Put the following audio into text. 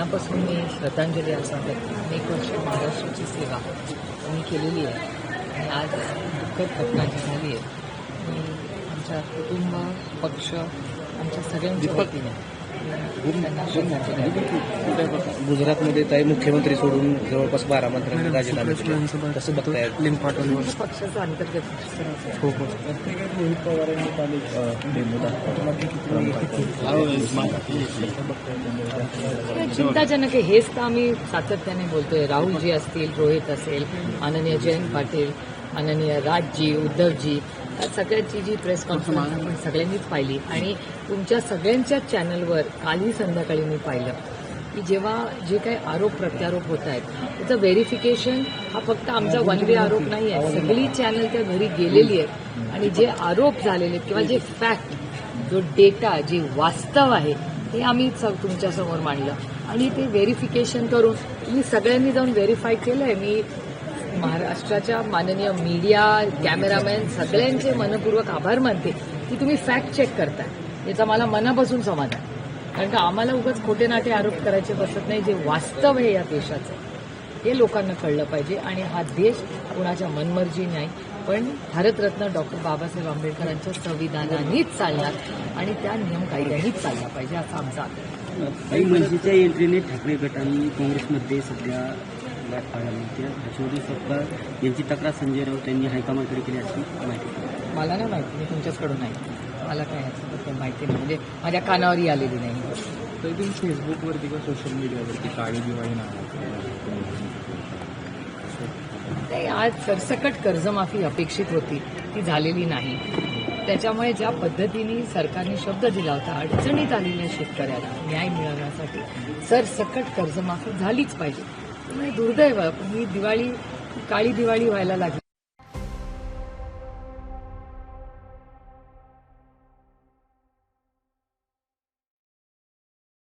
मनापासून मी श्रद्धांजली असं अनेक वर्ष महाराष्ट्राची सेवा मी केलेली आहे. आणि आज दुःखद घटना जी झाली आहे. मी आमच्या कुटुंब पक्ष आमच्या सगळ्यांच्या वतीने गुजरातमध्ये ताई मुख्यमंत्री सोडून जवळपास बारा मंत्र्यांनी राजीनामे दिले. कसं बघताय. पक्षाचा अंतर्गत हो हो. पवारांनी हे चिंताजनक आहे. हेच तर आम्ही सातत्याने बोलतोय. राहुलजी असतील रोहित असेल माननीय जयंत पाटील माननीय राजजी उद्धवजी सगळ्यांची जी प्रेस कॉन्फरन्स आपण सगळ्यांनीच पाहिली आणि तुमच्या सगळ्यांच्याच चॅनलवर कालही संध्याकाळी मी पाहिलं की जेव्हा जे काही आरोप प्रत्यारोप होत आहेत त्याचं व्हेरिफिकेशन हा फक्त आमचा वन वे आरोप नाही आहे सगळी चॅनल त्या घरी गेलेली आहेत आणि जे आरोप झालेले आहेत किंवा जे फॅक्ट जो डेटा जे वास्तव आहे हे आम्ही तुमच्यासमोर मांडलं. आणि ते व्हेरिफिकेशन करून तुम्ही सगळ्यांनी जाऊन व्हेरीफाय केलंय. मी महाराष्ट्राच्या माननीय मीडिया कॅमेरामॅन सगळ्यांचे मनपूर्वक आभार मानते की तुम्ही फॅक्ट चेक करताय. याचा मला मनापासून समाधान कारण का आम्हाला उगाच खोटे नाटे आरोप करायचे बसत नाही जे वास्तव आहे या देशाचं. हे लोकांना कळलं पाहिजे आणि हा देश कुणाच्या मनमर्जी नाही पण भारतरत्न डॉक्टर बाबासाहेब आंबेडकरांच्या संविधानानेच चालणार आणि त्या नियम कायद्यानेच चालला पाहिजे असा आमचा आग्रह काही एंट्रीने ठाकरे गटाने काँग्रेसमध्ये सध्या हर्षवर्धन सरकार यांची तक्रार संजय राऊत यांनी हायकमांडकडे केली अशी माहिती मला नाही माहिती. मी तुमच्याचकडून नाही मला काय याच्याबद्दल माहिती नाही. म्हणजे माझ्या कानावरही आलेली नाही. तर तुम्ही फेसबुकवरती किंवा सोशल मीडियावरती काळी दिवाळी नाही आज सरसकट कर्जमाफी अपेक्षित होती. ती झालेली नाही. त्याच्यामुळे ज्या पद्धतीने सरकारने शब्द दिला होता अडचणीत आलेल्या शेतकऱ्याला न्याय मिळवण्यासाठी सरसकट कर्जमाफी झालीच पाहिजे. दुर्दैव ही दिवाळी काळी दिवाळी व्हायला लागली.